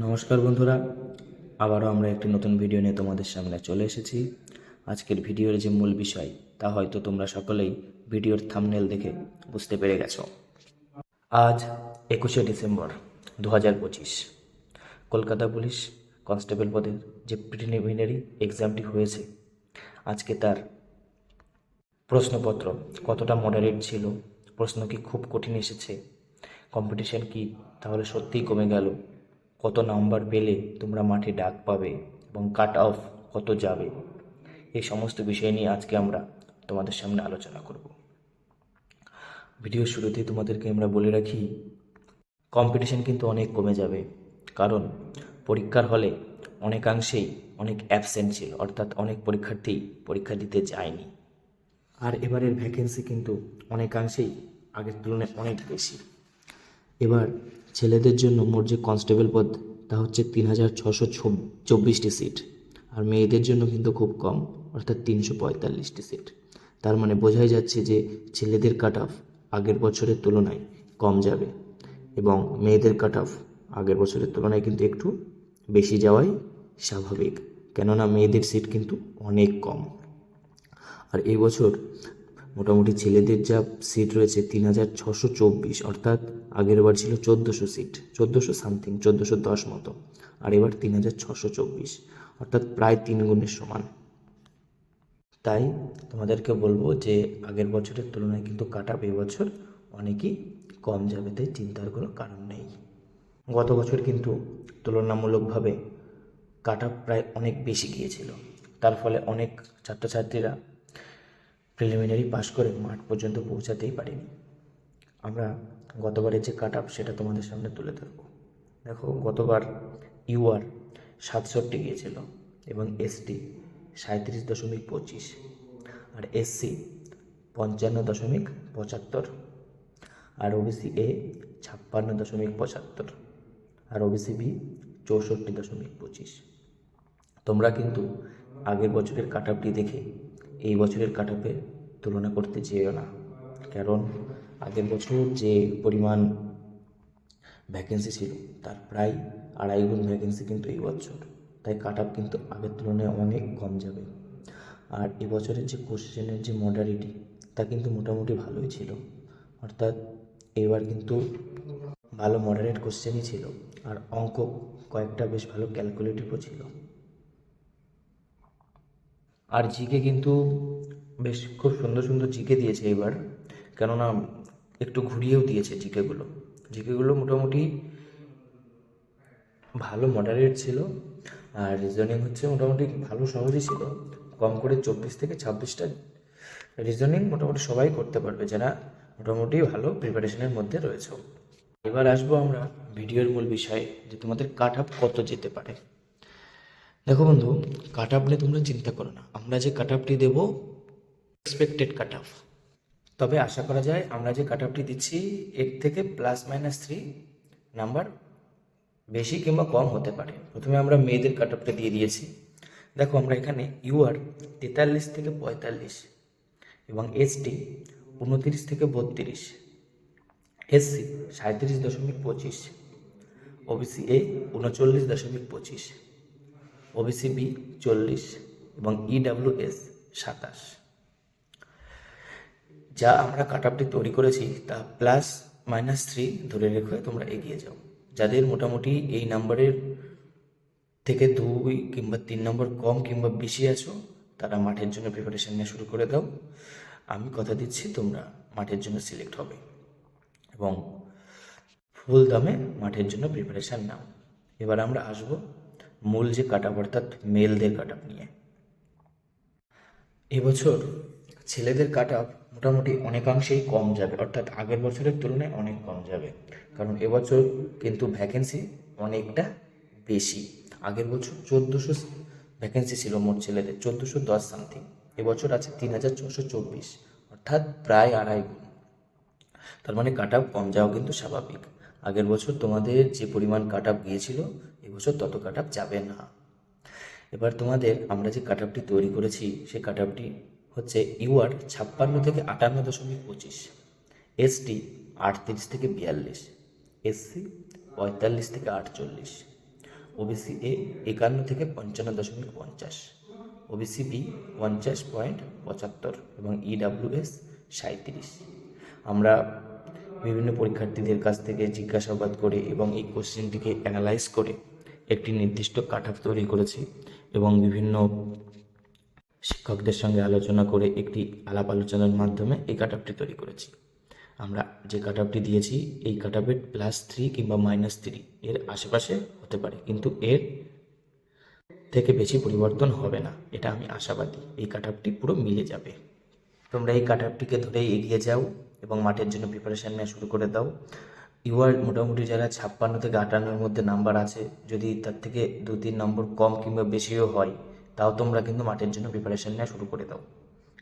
নমস্কার বন্ধুরা, আবারও আমরা একটি নতুন ভিডিও নিয়ে তোমাদের সামনে চলে এসেছি। আজকের ভিডিওর যে মূল বিষয়, তা হয়তো তোমরা সকলেই ভিডিওর থামনেল দেখে বুঝতে পেরে গেছো। আজ একুশে ডিসেম্বর দু হাজার পঁচিশ। কলকাতা পুলিশ কনস্টেবল পদের যে প্রিলিমিনারি এক্সামটি হয়েছে, আজকে তার প্রশ্নপত্র কতটা মডারেট ছিল, প্রশ্ন কি খুব কঠিন এসেছে কম্পিটিশন কি তাহলে সত্যিই কমে গেল কত নাম্বার পেলে তোমরা মাঠে ডাক পাবে এবং কাট অফ কত যাবে? এই সমস্ত বিষয় নিয়ে আজকে আমরা তোমাদের সামনে আলোচনা করব। ভিডিও শুরুতে তোমাদেরকে আমরা বলে রাখি কম্পিটিশন কিন্তু অনেক কমে যাবে। কারণ পরীক্ষার হলে অনেকাংশেই অনেক অ্যাবসেন্ট ছিল, অর্থাৎ অনেক পরীক্ষার্থী পরীক্ষা দিতে যায়নি। আর এবারের ভ্যাকেন্সি কিন্তু অনেকাংশেই আগের তুলনায় অনেক বেশি। এবার ছেলেদের জন্য মোট যে কনস্টেবল পদ, তা হচ্ছে তিন হাজার ছশো চব্বিশটি সিট। আর মেয়েদের জন্য কিন্তু খুব কম, অর্থাৎ তিনশো পঁয়তাল্লিশটি সিট। তার মানে বোঝাই যাচ্ছে যে ছেলেদের কাট অফ আগের বছরের তুলনায় কম যাবে এবং মেয়েদের কাট অফ আগের বছরের তুলনায় কিন্তু একটু বেশি যাওয়াই স্বাভাবিক। কেননা মেয়েদের সিট কিন্তু অনেক কম। আর এই বছর মোটামুটি ছেলেদের যা সিট রয়েছে তিন হাজার ছশো চব্বিশ, অর্থাৎ আগের বার ছিল চোদ্দোশো সিট চোদ্দোশো সামথিং চোদ্দোশো দশ মতো। আর এবার তিন হাজার ছশো চব্বিশ, অর্থাৎ প্রায় তিন গুণের সমান। তাই তোমাদেরকে বলব যে আগের বছরের তুলনায় কিন্তু কাট আপ এবছর অনেকই কম যাবে, তাই চিন্তার কোনো কারণ নেই। গত বছর কিন্তু তুলনামূলকভাবে কাট প্রায় অনেক বেশি গিয়েছিল। তার ফলে অনেক ছাত্রছাত্রীরা প্রিলিমিনারি পাস করে মাঠ পর্যন্ত পৌঁছাতেই পারিনি। আমরা গতবারের যে কাট আপ সেটা তোমাদের সামনে তুলে ধরবো। দেখো, গতবার ইউআর সাতষট্টি গিয়েছিল এবং এসটি সাঁত্রিশ দশমিক পঁচিশ আর এসসি পঞ্চান্ন দশমিক পঁচাত্তর আর ওবিসি এ ছাপ্পান্ন দশমিক পঁচাত্তর আর ওবিসি বি চৌষট্টি দশমিক পঁচিশ। তোমরা কিন্তু আগের বছরের কাট আপটি দেখে এই বছরের কাট আপের তুলনা করতে যেও না। কারণ আগের বছর যে পরিমাণ ভ্যাকেন্সি ছিল, তার প্রায় আড়াই গুণ ভ্যাকেন্সি কিন্তু এই বছর। তাই কাট আপ কিন্তু আগের তুলনায় অনেক কম যাবে। আর এবছরের যে কোশ্চেনের যে মডারিটি তা কিন্তু মোটামুটি ভালোই ছিল। অর্থাৎ এবার কিন্তু ভালো মডারেট কোশ্চেনই ছিল, আর অঙ্ক কয়েকটা বেশ ভালো ক্যালকুলেটিভও ছিল। আর জিকে কিন্তু বেশ খুব সুন্দর সুন্দর জিকে দিয়েছে এবার। কেননা একটু ঘুরিয়েও দিয়েছে জিকেগুলো। জিকেগুলো মোটামুটি ভালো মডারেট ছিল আর রিজনিং হচ্ছে মোটামুটি ভালো সহজই ছিল। কম করে চব্বিশ থেকে ছাব্বিশটা রিজনিং মোটামুটি সবাই করতে পারবে যারা মোটামুটি ভালো প্রিপারেশনের মধ্যে রয়েছে। এবার আসব আমরা ভিডিওর মূল বিষয়ে যে তোমাদের কাট আপ কত যেতে পারে। দেখো বন্ধু কাট আপ নিয়ে তোমরা চিন্তা করো না। আমরা যে কাট আপটি দেবো এক্সপেক্টেড কাট অফ তবে আশা করা যায় আমরা যে কাট আপটি দিচ্ছি, এর থেকে প্লাস মাইনাস থ্রি নাম্বার বেশি কিংবা কম হতে পারে। প্রথমে আমরা মেয়েদের কাট আপটা দিয়ে দিয়েছি। দেখো আমরা এখানে ইউআর তেতাল্লিশ থেকে পঁয়তাল্লিশ এবং এসটি উনতিরিশ থেকে বত্রিশ। এসসি সাঁত্রিশ দশমিক পঁচিশ। ওবিসি এ উনচল্লিশ দশমিক পঁচিশ। ওবিসি বি চল্লিশ এবং ইডাব্লিউ এস সাতাশ। যা আমরা কাট আপটি তৈরি করেছি, তা প্লাস মাইনাস থ্রি ধরে রেখে তোমরা এগিয়ে যাও। যাদের মোটামুটি এই নাম্বারের থেকে দুই কিংবা তিন নম্বর কম কিংবা বেশি আছো, তারা মাঠের জন্য প্রিপারেশন নেওয়া শুরু করে দাও। আমি কথা দিচ্ছি, তোমরা মাঠের জন্য সিলেক্ট হবে এবং ফুল দামে মাঠের জন্য প্রিপারেশান নাও। এবার আমরা আসব মূল যে কাট অর্থাৎ মেলদের কাট নিয়ে এবছর ছেলেদের কাট আপ মোটামুটি অনেকাংশেই কম যাবে। অর্থাৎ আগের বছরের তুলনায় অনেক কম যাবে। কারণ এবছর কিন্তু ভ্যাকেন্সি অনেকটা বেশি। আগের বছর চোদ্দোশো ভ্যাকেন্সি ছিল মোট ছেলেদের, চোদ্দোশো দশ সামথিং এবছর আছে তিন হাজার ছশো চব্বিশ। অর্থাৎ প্রায় আড়াই গুণ। তার মানে কাট আপ কম যাওয়া কিন্তু স্বাভাবিক। আগের বছর তোমাদের যে পরিমাণ কাট আপ গিয়েছিল, এবছর তত কাট আপ যাবে না। এবার তোমাদের আমরা যে কাট তৈরি করেছি সেই কাট হচ্ছে ইউআর ছাপ্পান্ন থেকে আটান্ন দশমিক পঁচিশ, এসটি আটত্রিশ থেকে বিয়াল্লিশ, এসসি পঁয়তাল্লিশ থেকে আটচল্লিশ ওবিসি এ একান্ন থেকে পঞ্চান্ন দশমিক পঞ্চাশ ওবিসি বি পঞ্চাশ পয়েন্ট পঁচাত্তর এবং ইডাব্লিউএস সাঁত্রিশ আমরা বিভিন্ন পরীক্ষার্থীদের কাছ থেকে জিজ্ঞাসাবাদ করে এবং এই কোশ্চেনটিকে অ্যানালাইজ করে একটি নির্দিষ্ট কাট তৈরি করেছি এবং বিভিন্ন শিক্ষকদের সঙ্গে আলোচনা করে একটি আলাপ আলোচনার মাধ্যমে এই কাট আপটি তৈরি করেছি। আমরা যে কাট আপটি দিয়েছি, এই কাট আপের প্লাস থ্রি কিংবা মাইনাস থ্রি এর আশেপাশে হতে পারে, কিন্তু এর থেকে বেশি পরিবর্তন হবে না, এটা আমি আশাবাদী। এই কাট আপটি পুরো মিলে যাবে। তোমরা এই কাট আপটিকে ধরেই এগিয়ে যাও এবং মাঠের জন্য প্রিপারেশান নেওয়া শুরু করে দাও। ইউআর মোটামুটি যারা ছাপ্পান্ন থেকে আটান্নর মধ্যে নাম্বার আছে, যদি তার থেকে দু তিন নম্বর কম কিংবা বেশিও হয় তাও তোমরা কিন্তু মাঠের জন্য প্রিপারেশান নেওয়া শুরু করে দাও।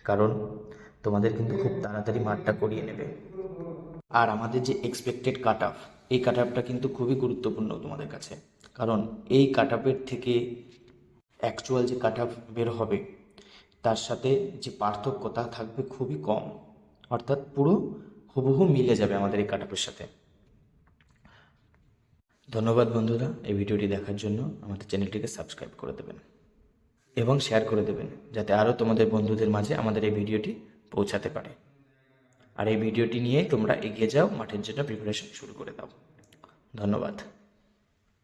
কারণ তোমাদের কিন্তু খুব তাড়াতাড়ি মাঠটা করিয়ে নেবে। আর আমাদের যে এক্সপেক্টেড কাট অফ এই কাট অফটা কিন্তু খুবই গুরুত্বপূর্ণ তোমাদের কাছে। কারণ এই কাট অফের থেকে অ্যাকচুয়াল যে কাট অফ বের হবে, তার সাথে যে পার্থক্যতা থাকবে খুবই কম। অর্থাৎ পুরো হুবহু মিলে যাবে আমাদের এই কাট অফের সাথে। ধন্যবাদ বন্ধুরা এই ভিডিওটি দেখার জন্য। আমাদের চ্যানেলটিকে সাবস্ক্রাইব করে দেবেন। এবং শেয়ার করে দেবেন, যাতে আরও তোমাদের বন্ধুদের মাঝে আমাদের এই ভিডিওটি পৌঁছাতে পারে। আর এই ভিডিওটি নিয়ে তোমরা এগিয়ে যাও, মাঠের জন্য প্রিপারেশন শুরু করে দাও। ধন্যবাদ।